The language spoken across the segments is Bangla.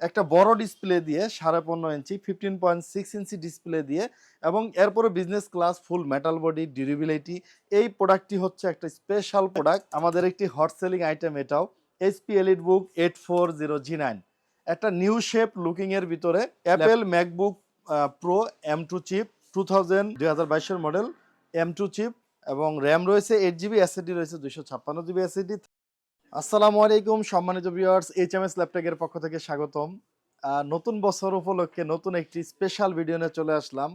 একটা বড় ডিসপ্লে দিয়ে সাড়ে পনেরো inch fifteen point six inch display দিয়ে এবং এরপরে business class full metal body durability এই প্রোডাক্টটি হচ্ছে একটা স্পেশাল প্রোডাক্ট আমাদের একটি হট সেলিং আইটেম এটাও HP EliteBook eight four zero G nine একটা নিউ শেপ লুকিং এর ভিতরে Apple MacBook Pro M two chip two thousand দুই হাজার বাইশের মডেল এম টু চিপ এবং র্যাম রয়েছে এইট জিবি এসএডি রয়েছে দুইশো ছাপ্পান্ন জিবি এসএডি আসসালামু আলাইকুম, সম্মানিত ভিউয়ার্স এইচ এম এস ল্যাপটপের পক্ষ থেকে স্বাগতম। নতুন বছর উপলক্ষে নতুন একটি স্পেশাল ভিডিও নিয়ে চলে আসলাম।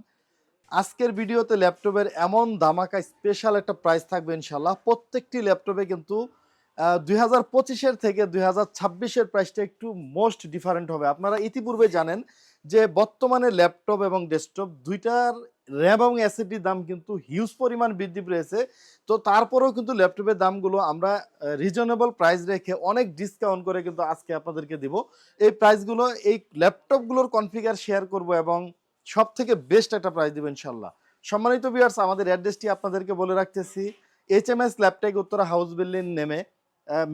আজকের ভিডিওতে ল্যাপটপের এমন দামাকা স্পেশাল একটা প্রাইস থাকবে ইনশাল্লাহ প্রত্যেকটি ল্যাপটপে কিন্তু দুই হাজার পঁচিশের থেকে দুই হাজার ছাব্বিশের প্রাইসটা একটু মোস্ট ডিফারেন্ট হবে। আপনারা ইতিপূর্বে জানেন যে বর্তমানে ল্যাপটপ এবং ডেস্কটপ দুইটার র্যাম এবং অ্যাসিডির দাম কিন্তু হিউজ পরিমাণ বৃদ্ধি পেয়েছে। তো তারপরেও কিন্তু ল্যাপটপের দামগুলো আমরা রিজনেবল প্রাইস রেখে অনেক ডিসকাউন্ট করে কিন্তু আজকে আপনাদেরকে দিব। এই প্রাইসগুলো এই ল্যাপটপগুলোর কনফিগার শেয়ার করব এবং সব থেকে বেস্ট একটা প্রাইস দিব ইনশাল্লাহ সম্মানিত ভিউয়ার্স আমাদের অ্যাড্রেসটি আপনাদেরকে বলে রাখতেছি। H M S Laptech Uttara house building নেমে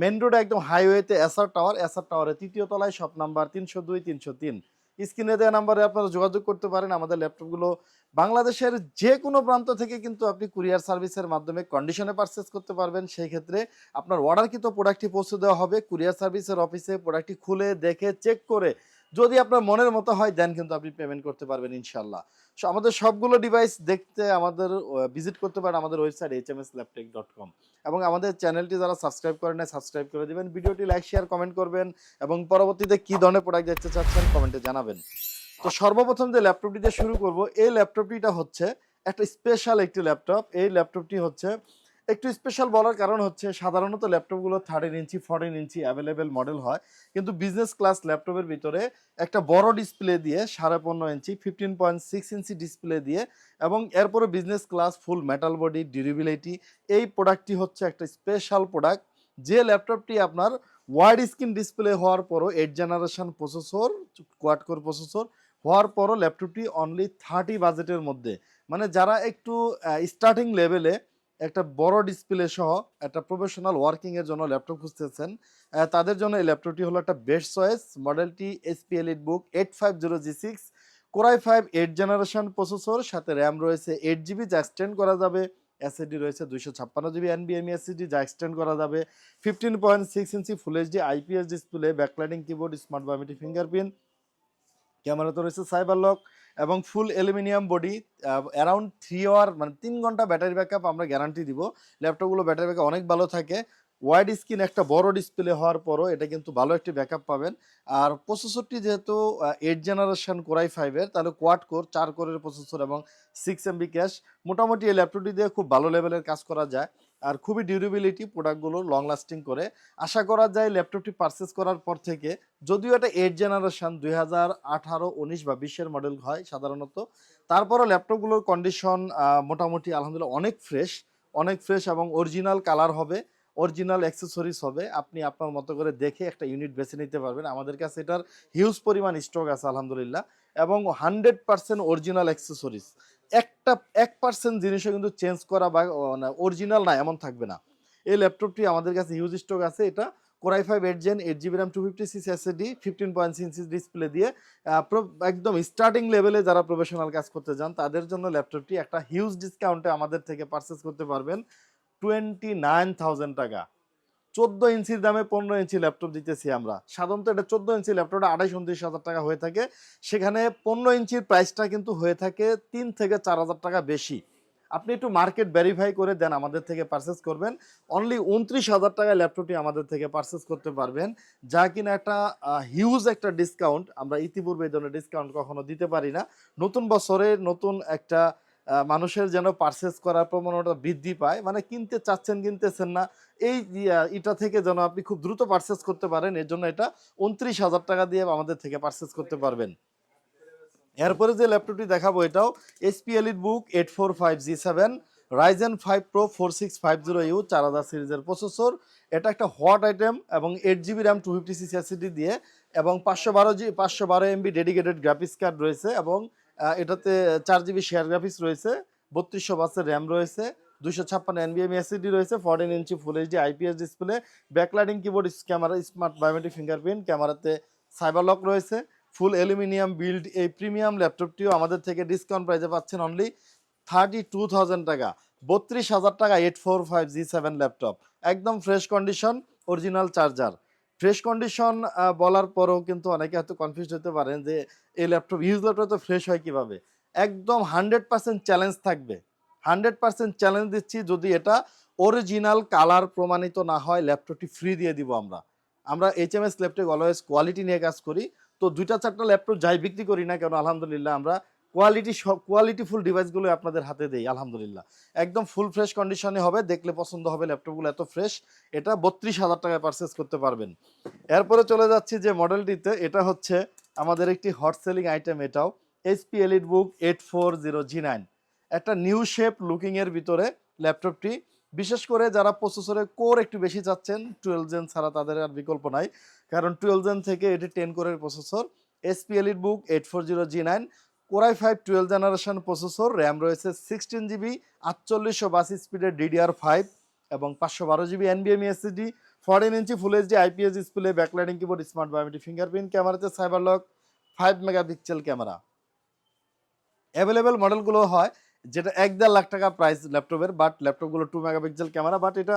মেন রোড একদম হাইওয়েতে এসআর টাওয়ার এসআর টাওয়ারের তৃতীয় তলায় শপ নাম্বার তিনশো দুই, তিনশো তিন। স্ক্রিনে দেওয়া নাম্বারে আপনারা যোগাযোগ করতে পারেন। আমাদের ল্যাপটপগুলো বাংলাদেশের যে কোনো প্রান্ত থেকে কিন্তু আপনি কুরিয়ার সার্ভিসের মাধ্যমে কন্ডিশনে পারচেস করতে পারবেন। সেই ক্ষেত্রে আপনার অর্ডারকৃত প্রোডাক্টটি পৌঁছে দেওয়া হবে। কুরিয়ার সার্ভিসের অফিসে প্রোডাক্টটি খুলে দেখে চেক করে যদি আপনার মনের মতো হয় দেন কিন্তু আপনি পেমেন্ট করতে পারবেন ইনশাল্লাহ So, আমাদের সবগুলো ডিভাইস দেখতে আমাদের ভিজিট করতে পারেন আমাদের website H M S Laptech dot com এবং আমাদের চ্যানেলটি যারা সাবস্ক্রাইব করেন না সাবস্ক্রাইব করে দিবেন। ভিডিওটি লাইক শেয়ার কমেন্ট করবেন এবং পরবর্তীতে কি ধরনের প্রোডাক্ট দেখতে চাচ্ছেন কমেন্টে জানাবেন। তো সর্বপ্রথম যে ল্যাপটপটি দিয়ে শুরু করব এই ল্যাপটপটিটা হচ্ছে একটা স্পেশাল একটি ল্যাপটপ এই ল্যাপটপটি হচ্ছে একটু স্পেশাল বলার কারণ হচ্ছে সাধারণত ল্যাপটপগুলো thirteen inch fourteen inch available model হয়। কিন্তু বিজনেস ক্লাস ল্যাপটপের ভিতরে একটা বড় ডিসপ্লে দিয়ে সাড়ে পনেরো inch fifteen point six inch display দিয়ে এবং এরপরে business class full metal body durability এই প্রোডাক্টটি হচ্ছে একটা স্পেশাল প্রোডাক্ট যে ল্যাপটপটি আপনার ওয়াইড স্ক্রিন ডিসপ্লে হওয়ার পরও eight generation processor quad core processor হওয়ার পরও ল্যাপটপটি অনলি থার্টি বাজেটের মধ্যে। মানে যারা একটু স্টার্টিং লেভেলে একটা বড় ডিসপ্লে সহ একটা প্রফেশনাল ওয়ার্কিং এর জন্য ল্যাপটপ খুঁজতেছেন। তাদের জন্য এই ল্যাপটপটি হলো একটা বেস্ট চয়েস মডেলটি HP EliteBook eight five zero G six core i five eight generation processor সাথে র্যাম রয়েছে এইট জিবি যা এক্সটেন্ড করা যাবে। এসএডি রয়েছে দুইশো ছাপ্পান্ন জিবি এনবিএমই এসএডি যা এক্সটেন্ড করা যাবে। Fifteen point six inch full HD IPS display backlighting keyboard smart biometric fingerprint ক্যামেরাতে রয়েছে সাইবার লক এবং full aluminium body around three hour মানে তিন ঘণ্টা ব্যাটারি ব্যাকআপ আমরা গ্যারান্টি দিব। ল্যাপটপগুলো ব্যাটারি ব্যাকআপ অনেক ভালো থাকে। ওয়াইড স্ক্রিন একটা বড় ডিসপ্লে হওয়ার পরও এটা কিন্তু ভালো একটি ব্যাকআপ পাবেন। আর প্রসেসরটি যেহেতু এইট জেনারেশন কোরাই ফাইভের তাহলে কোয়াড কোর চার কোরের প্রসেসর এবং সিক্স এমবি ক্যাশ মোটামুটি এই ল্যাপটপটি দিয়ে খুব ভালো লেভেলের কাজ করা যায়। আর খুবই ডিউরেবিলিটি প্রোডাক্টগুলো লং লাস্টিং করে। আশা করা যায় ল্যাপটপটি পারচেস করার পর থেকে, যদিও এটা এইট জেনারেশন দুই হাজার আঠারো, উনিশ বা বিশের মডেল হয় সাধারণত। তারপরও ল্যাপটপগুলোর কন্ডিশন মোটামুটি আলহামদুলিল্লাহ অনেক ফ্রেশ অনেক ফ্রেশ এবং অরিজিনাল কালার হবে অরিজিনাল অ্যাক্সেসরিজ হবে। আপনি আপনার মতো করে দেখে একটা ইউনিট বেছে নিতে পারবেন। আমাদের কাছে এটার হিউজ পরিমাণ স্টক আছে আলহামদুলিল্লাহ। এবং হান্ড্রেড পার্সেন্ট অরিজিনাল অ্যাক্সেসরিজ একটা, এক পার্সেন্ট জিনিসও কিন্তু চেঞ্জ করা বা অরিজিনাল না, এমন থাকবে না। এই ল্যাপটপটি আমাদের কাছে হিউজ স্টক আছে। এটা core i five eight gen eight GB RAM two fifty six SSD fifteen point six display দিয়ে একদম স্টার্টিং লেভেলে যারা প্রফেশনাল কাজ করতে চান, তাদের জন্য ল্যাপটপটি একটা হিউজ ডিসকাউন্টে আমাদের থেকে পারচেস করতে পারবেন। টোয়েন্টি নাইন থাউজেন্ড টাকা। চোদ্দ ইঞ্চির দামে পনেরো ইঞ্চি ল্যাপটপ দিতেছি আমরা। সাধারণত এটা চোদ্দ ইঞ্চি ল্যাপটপটা আড়াইশ উনত্রিশ হাজার টাকা হয়ে থাকে। সেখানে পনেরো ইঞ্চির প্রাইসটা কিন্তু হয়ে থাকে তিন থেকে চার হাজার টাকা বেশি। আপনি একটু মার্কেট ভেরিফাই করে দেন আমাদের থেকে পারচেস করবেন। অনলি উনত্রিশ হাজার টাকায় ল্যাপটপটি আমাদের থেকে পারচেস করতে পারবেন। যা কিনা একটা হিউজ একটা ডিসকাউন্ট আমরা ইতিপূর্বে এই ধরনের ডিসকাউন্ট কখনো দিতে পারি না। নতুন বছরে নতুন একটা মানুষের যেন পারচেস করার প্রবণতা বৃদ্ধি পায়। মানে কিনতে চাচ্ছেন, কিনতেছেন না, এই এটা থেকে যেন আপনি খুব দ্রুত পারচেস করতে পারেন, এর জন্য এটা উনত্রিশ হাজার টাকা দিয়ে আমাদের থেকে পারচেস করতে পারবেন। এরপরে যে ল্যাপটপটি দেখাবো এটাও HP EliteBook eight four five G seven Ryzen five pro four six five zero U চার হাজার সিরিজের প্রসেসর এটা একটা হট আইটেম এবং eight GB RAM two fifty SSD দিয়ে এবং পাঁচশো বারো জি পাঁচশো বারো এমবি ডেডিকেটেড গ্রাফিক্স কার্ড রয়েছে এবং এটাতে চার জিবি শেয়ার গ্রাফিক্স রয়েছে, বত্রিশশো বাসের র্যাম রয়েছে দুশো ছাপ্পান্ন এনবিএম এসিডি রয়েছে fourteen inch full HD IPS display backlighting keyboard camera smart biometric fingerprint ক্যামেরাতে সাইবার লক রয়েছে ফুল অ্যালুমিনিয়াম বিল্ড এই প্রিমিয়াম ল্যাপটপটিও আমাদের থেকে ডিসকাউন্ট প্রাইসে পাচ্ছেন অনলি থার্টি টু টাকা, বত্রিশ হাজার টাকা eight four five G seven laptop একদম fresh condition original charger fresh condition বলার পরেও কিন্তু অনেকে হয়তো কনফিউজ হতে পারেন যে এই ল্যাপটপ ইউজ ল্যাপটপ তো ফ্রেশ হয় কীভাবে? একদম হান্ড্রেড পার্সেন্ট চ্যালেঞ্জ থাকবে। হান্ড্রেড পার্সেন্ট চ্যালেঞ্জ দিচ্ছি যদি এটা অরিজিনাল কালার প্রমাণিত না হয় ল্যাপটপটি ফ্রি দিয়ে দিব আমরা। আমরা H M S laptop always quality নিয়ে কাজ করি। তো দুইটা চারটা ল্যাপটপ যাই বিক্রি করি না কেন, আলহামদুলিল্লাহ আমরা কোয়ালিটি কোয়ালিটিফুল ডিভাইসগুলো আপনাদের হাতে দেই, আলহামদুলিল্লাহ। একদম ফুল ফ্রেশ কন্ডিশনে হবে, দেখলে পছন্দ হবে ল্যাপটপগুলো এত ফ্রেশ এটা বত্রিশ হাজার টাকায় পারচেস করতে পারবেন। এরপরে চলে যাচ্ছি যে মডেলটিতে এটা হচ্ছে আমাদের একটি হট সেলিং আইটেম এটাও HP elite book eight four zero G nine একটা নিউ শেপ লুকিংয়ের ভিতরে ল্যাপটপটি বিশেষ করে যারা প্রসেসরে কোর একটু বেশি চাচ্ছেন টুয়েলভ জেন ছাড়া তাদের আর বিকল্প নাই। কারণ টুয়েলভ জেন থেকে এটি টেন কোরের processor HP elite book eight four zero G nine core i five twelve generation processor, RAM রয়েছে সিক্সটিন জিবি, আটচল্লিশশো বাসি স্পিডের ডিডিআর ফাইভ এবং পাঁচশো বারো জিবি এনবিএম এসএসডি ফরেন ইঞ্চি full HD IPS display backlighting keyboard smart biometric fingerprint ক্যামেরাতে cyber lock five megapixel camera available মডেলগুলো হয়, যেটা এক দেড় লাখ টাকা প্রাইস ল্যাপটপের বাট ল্যাপটপগুলো টু মেগাপিক্সেল ক্যামেরা বাট এটা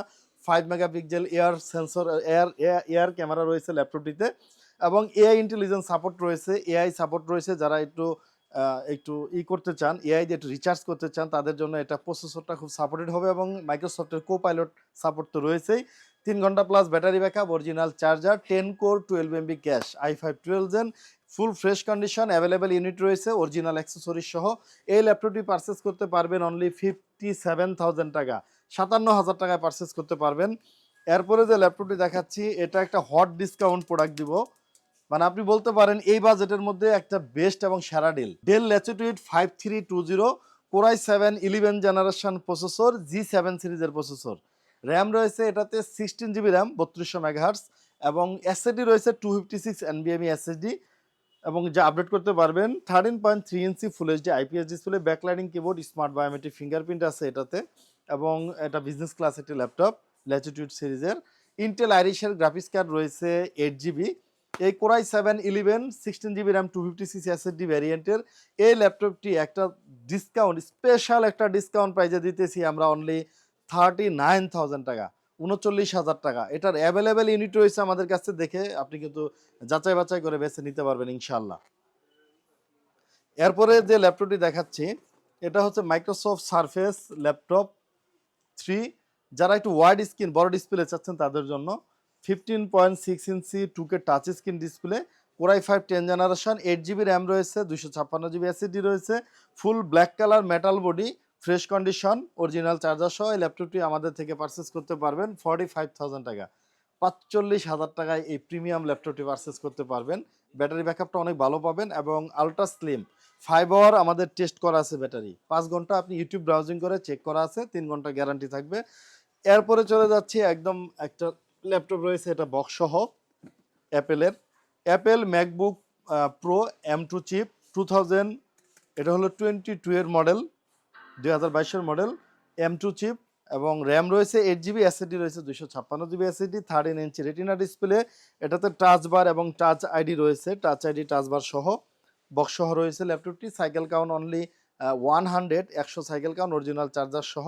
five megapixel IR sensor IR IR camera রয়েছে ল্যাপটপটিতে এবং এআই ইন্টেলিজেন্স সাপোর্ট রয়েছে এআই সাপোর্ট রয়েছে যারা একটু একটু ই করতে চান এআই দিয়ে একটু রিচার্জ করতে চান, তাদের জন্য এটা প্রসেসরটা খুব সাপোর্টেড হবে এবং মাইক্রোসফটের কো পাইলট সাপোর্ট তো রয়েছেই। তিন ঘণ্টা plus battery backup original charger ten core twelve MB cache i five twelve gen full fresh condition available unit রয়েছে অরিজিনাল অ্যাক্সেসরিজ সহ। এই ল্যাপটপটি পারচেস করতে পারবেন অনলি ফিফটি সেভেন থাউজেন্ড টাকা, সাতান্ন হাজার টাকায় পারচেস করতে পারবেন। এরপরে যে ল্যাপটপটি দেখাচ্ছি, এটা একটা হট ডিসকাউন্ট প্রোডাক্ট দিব। মানে আপনি বলতে পারেন এই বাজেটের মধ্যে একটা বেস্ট এবং সেরা deal Dell Latitude five three two zero core i seven eleven generation processor G seven সিরিজের প্রসেসর র্যাম রয়েছে এটাতে সিক্সটিন জিবি র্যাম বত্রিশশো মেগাহার্স এবং এসএসডি রয়েছে টু ফিফটি সিক্স এনবিএমই এসএসডি এবং যা আপডেট করতে পারবেন থার্টিন পয়েন্ট থ্রি ইঞ্চি full HD IPS display backlighting keyboard smart biometric fingerprint আছে এটাতে এবং এটা বিজনেস ক্লাস একটি ল্যাপটপ ল্যাচিটিউড সিরিজের ইন্টেল আইরিশের গ্রাফিক্স কার্ড রয়েছে এইট জিবি এই core i seven eleven, sixteen GB RAM, two fifty six SSD ভ্যারিয়েন্টের এই ল্যাপটপটি একটা ডিসকাউন্ট স্পেশাল একটা ডিসকাউন্ট প্রাইজে দিতেছি আমরা অনলি থার্টি নাইন থাউজেন্ড টাকা, উনচল্লিশ হাজার টাকা। এটার অ্যাভেলেবেল ইউনিট রয়েছে আমাদের কাছে, দেখে আপনি কিন্তু যাচাই বাছাই করে বেছে নিতে পারবেন ইনশাল্লাহ এরপরে যে ল্যাপটপটি দেখাচ্ছি, এটা হচ্ছে মাইক্রোসফট সারফেস ল্যাপটপ থ্রি যারা একটু ওয়াইড স্ক্রিন বড় ডিসপ্লে চাচ্ছেন তাদের জন্য fifteen point six inch two K touch screen display core i five ten generation eight GB RAM রয়েছে দুশো ছাপ্পান্ন জিবি এসিডি রয়েছে full black colour metal body fresh condition original charger সহ এই ল্যাপটপটি আমাদের থেকে পারচেস করতে পারবেন ফর্টি ফাইভ থাউজেন্ড টাকা। পাঁচচল্লিশ হাজার টাকায় এই প্রিমিয়াম ল্যাপটপটি পারচেস করতে পারবেন। ব্যাটারি ব্যাকআপটা অনেক ভালো পাবেন এবং আলট্রা স্লিম ফাইভ আওয়ার আমাদের টেস্ট করা আছে ব্যাটারি পাঁচ ঘণ্টা আপনি ইউটিউব ব্রাউজিং করে চেক করা আছে, তিন ঘণ্টা গ্যারান্টি থাকবে। এরপরে চলে যাচ্ছি একদম একটা ল্যাপটপ রয়েছে, এটা বক্স সহ অ্যাপেলের। Apple MacBook Pro M two chip two thousand এটা হলো টোয়েন্টি টু এর মডেল দুই হাজার বাইশের মডেল এম টু চিপ এবং র্যাম রয়েছে এইট জিবি এসএডি রয়েছে দুশো ছাপ্পান্ন জিবি এসএডি থার্টিন ইঞ্চি রেটিনা ডিসপ্লে এটাতে টাচ বার এবং টাচ আইডি রয়েছে টাচ আইডি টাচ বার সহ বক্স সহ রয়েছে ল্যাপটপটি cycle count only one hundred একশো সাইকেল কাউন্ট অরিজিনাল চার্জার সহ।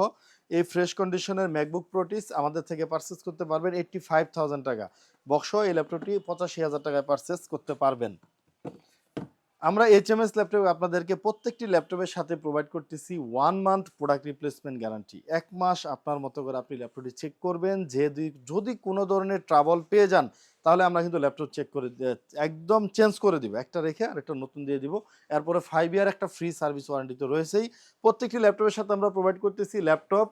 এই ফ্রেশ কন্ডিশনের ম্যাকবুক প্রোটিস আমাদের থেকে পারচেস করতে পারবেন এইট্টি ফাইভ থাউজেন্ড টাকা। বক্স এই ল্যাপটপটি পঁচাশি হাজার টাকায় পারচেস করতে পারবেন। আমরা এইচ এম এস ল্যাপটপ আপনাদেরকে প্রত্যেকটি ল্যাপটপের সাথে প্রোভাইড করতেছি one month product replacement guarantee এক মাস আপনার মতো করে আপনি ল্যাপটপটি চেক করবেন যে যদি- কোনো ধরনের ট্রাভেল পেয়ে যান, তাহলে আমরা কিন্তু ল্যাপটপ চেক করে একদম চেঞ্জ করে দিব। একটা রেখে আর একটা নতুন দিয়ে দিব। এরপরে ফাইভ ইয়ার একটা ফ্রি সার্ভিস ওয়ারেন্টি তো রয়েছেই। প্রত্যেকটি ল্যাপটপের সাথে আমরা প্রোভাইড করতেছি ল্যাপটপ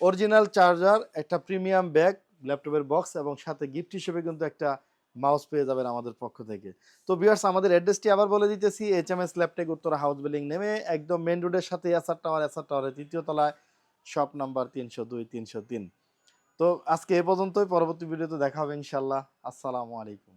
অরিজিনাল চার্জার একটা প্রিমিয়াম ব্যাগ ল্যাপটপের বক্স এবং সাথে গিফট হিসেবে কিন্তু একটা মাউস পেয়ে যাবেন আমাদের পক্ষ থেকে। তো বিয়ার্স আমাদের অ্যাড্রেসটি আবার বলে দিতেছি এইচ এম এস ল্যাপটেক উত্তর হাউস বিল্ডিং নেমে একদম মেন রোডের সাথে এসআর টাওয়ার এসআর টাওয়ারের তৃতীয় তলায় শপ নাম্বার তিনশো দুই, তিনশো তিন। তো আজকে এ পর্যন্তই, পরবর্তী ভিডিওতে দেখা হবে ইনশাল্লাহ আসসালামু আলাইকুম।